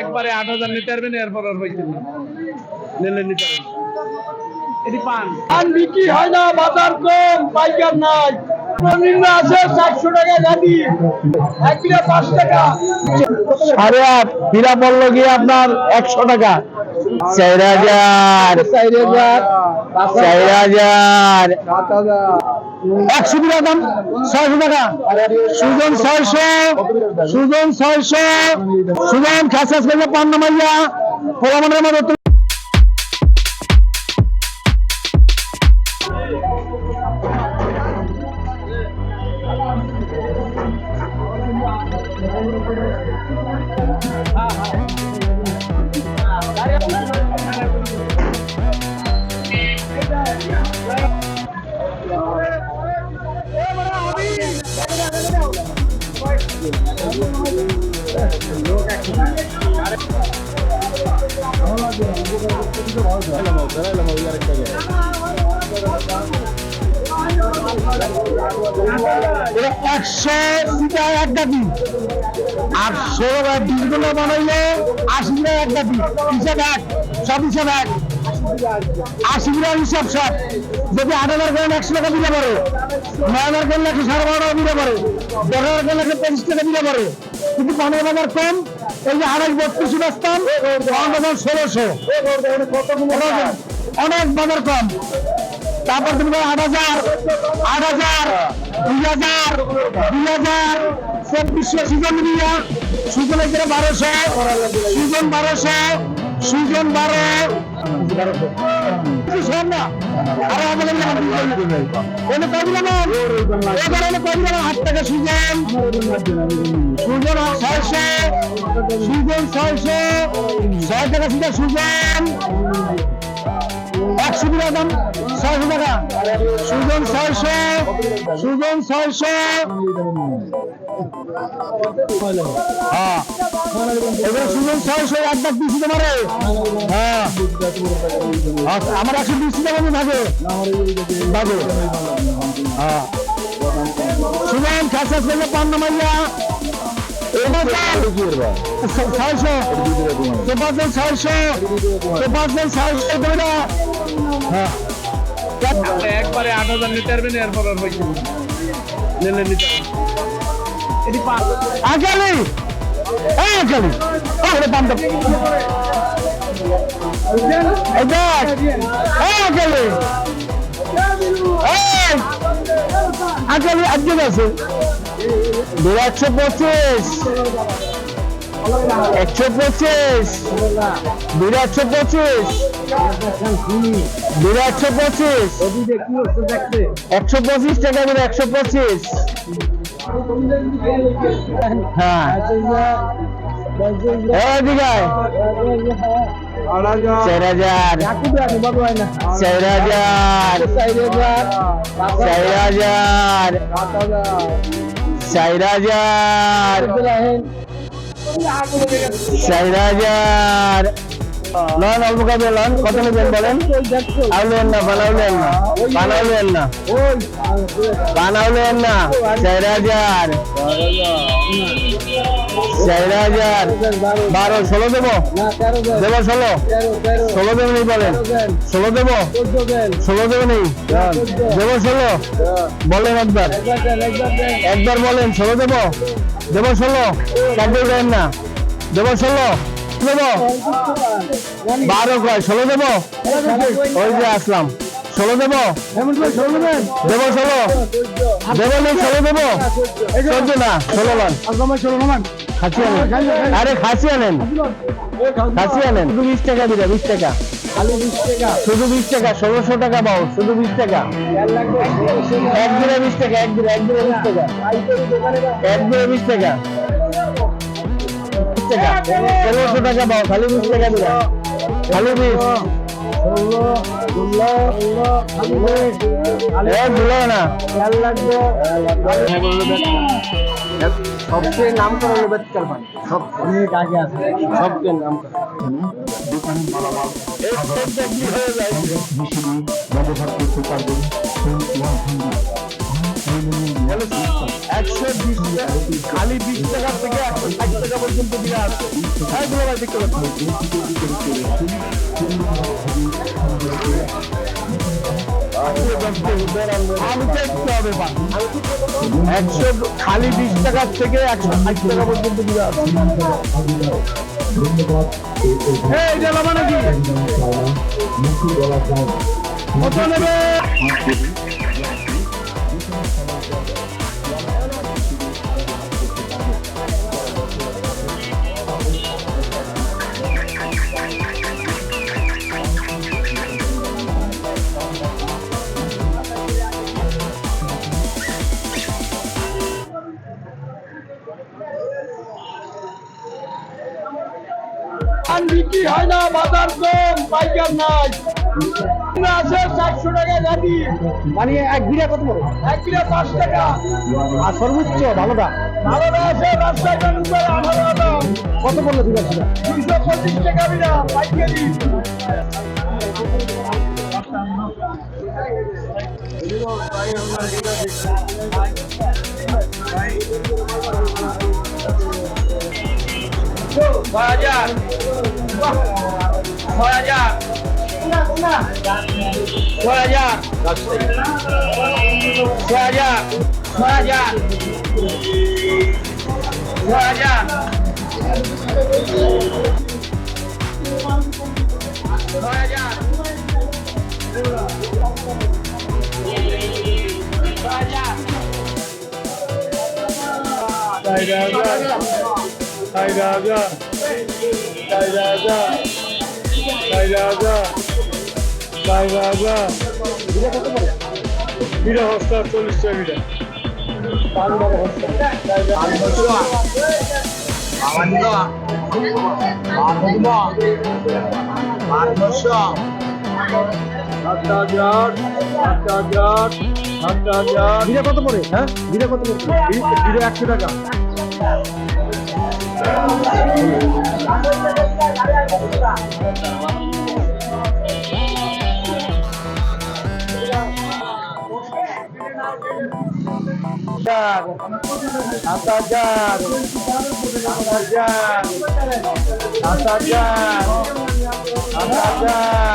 একবারে আট হাজার নিতে পারবেন এরপর আর পাইছেন না। নিলে নিতে পারবেন এটি পান। পান বিক্রি হয় না বাজার কম পাইকার নাই। নিম্ন আছে চারশো টাকা গাড়ি। এক কিলো পাঁচ টাকা। সাড়ে আট হীরা পড়ল গিয়ে আপনার একশো টাকা। চার হাজার চার হাজার চার হাজার সাত হাজার একশো টাকা দাম ছয়শো টাকা সুজন ছয়শো সুজন ছয়শো সুজন খাস খাস করলে পান নামাইয়া পোলামানের মধ্যে এটা একশো টাকা এক গাঠি আর ষোলো ডিসগুলো বানাইলে আশি টাকা এক গাঠি হিসাব এক, সব হিসাব এক। আশি হিসাব সব। যদি আট হাজার করেন একশো টাকা দিতে পারে। হাজার করলে একশো সাড়ে বারো টাকা দিতে পারে দশ হাজার করলে একশো পঁচিশ টাকা দিতে পারে কিন্তু পানের বাজার কম, এই যে আড়াই বত্রিশ বাঁচতাম বাজার ষোলোশো। অনেক বাজার কম। তারপর তুমি আট হাজার আট হাজার, দুই হাজার দুই হাজার চব্বিশশো সুজন নিয়া, সুজন এখানে বারোশো, সুজন বারোশো, সুজন বারো আট টাকা সুজন সুজন ছয়শো সুজন ছয়শো ছয় টাকা সুজন সুজন টাকা দাম ছয়শো টাকা। সুজন ছয়শো সুজন ছয়শো। হ্যাঁ। ছয়শো হ্যাঁ। আচ্ছা, আমার একশো বিশ টাকা থাকে থাকে হ্যাঁ। সুজন খাস খাস করলে পান নামাইয়া ছয়শো ছয়শো ছয়শো করে হ্যাঁ একবারে আট হাজার নিতে পারবেন এরপর আর না নিলে নিতে এটি আগালি! আগালি! এই আগালি! আগালি আজকে আছে। দু একশো পঁচিশ। একশো পঁচিশ। দু একশো পঁচিশ। দু একশো পঁচিশ। একশো পঁচিশ টাকা দিলে একশো পঁচিশ। হ্যাঁ। চার হাজার। চার হাজার। চার হাজার। লন অল্প কত নেবেন বলেন? আউলেন না বানাউলেন না বানাউলেন না বানাউলেন না চার হাজার। চার হাজার। বারো, ষোলো দেবো? দেবো ষোলো? ষোলো দেবো নেই বলেন। ষোলো দেবো? ষোলো দেবো নেই? দেবো ষোলো? বলেন একবার। একবার বলেন, ষোলো দেবো? দেবো ষোলো? দেন না দেবো ষোলো? দেবো? বারো কয়, ষোলো দেবো? ওই যে আসলাম। ষোলো দেবো? দেবো ষোলো? দেবো নেই ষোলো দেবো? চোদ্দ না, ষোলো লান। আরে, খাসি আনেন। খাসি আনেন। শুধু বিশ টাকা দিবে বিশ টাকা। শুধু বিশ টাকা, ষোলোশো টাকা পাও, শুধু বিশ টাকা। এক দিনে বিশ টাকা, এক দিনে এক দিনে বিশ টাকা। এক দিনে বিশ টাকা। টাকা? টাকা পাও খালি বিশ টাকা দিবে। খালি বিশ। সবচেয়ে নাম করা হলো বেতকার পানি সব অনেক আগে আছে। সবচেয়ে নাম করা। ব্যবহার করতে পারবেন সেই ওয়ান হান্ড্রেড একশো বিশ টাকা খালি বিশ টাকা থেকে পর্যন্ত একশো খালি বিশ টাকার থেকে একশো ষাট টাকা পর্যন্ত দিয়ে এই মানে কি বিক্রি হয় না বাজার কম পাইকার নাই। আছে চারশো টাকা গাড়ি মানে এক বিঘা কত বড় এক কিলো পাঁচ টাকা। আর সর্বোচ্চ ভালোটা? ভালোটা আছে রাস্তায় উপরে আঠারো দাম কত পড়ল বিঘা ছিল দুইশো পঁচিশ টাকা বিনা পাইকারি aja. Wah. Wah aja. Enggak, enggak. Wah aja. Wah aja. Wah aja. Wah aja. Wah aja. Wah aja. Sai Raja. Sai Raja. Sai Raja. বিরা হস্তা চল্লিশ টাকা বিরা বিরা কত পড়ে? হ্যাঁ? বিরা কত পড়ে? বিরা একশো টাকা। Asajad, Asajad, Asajad.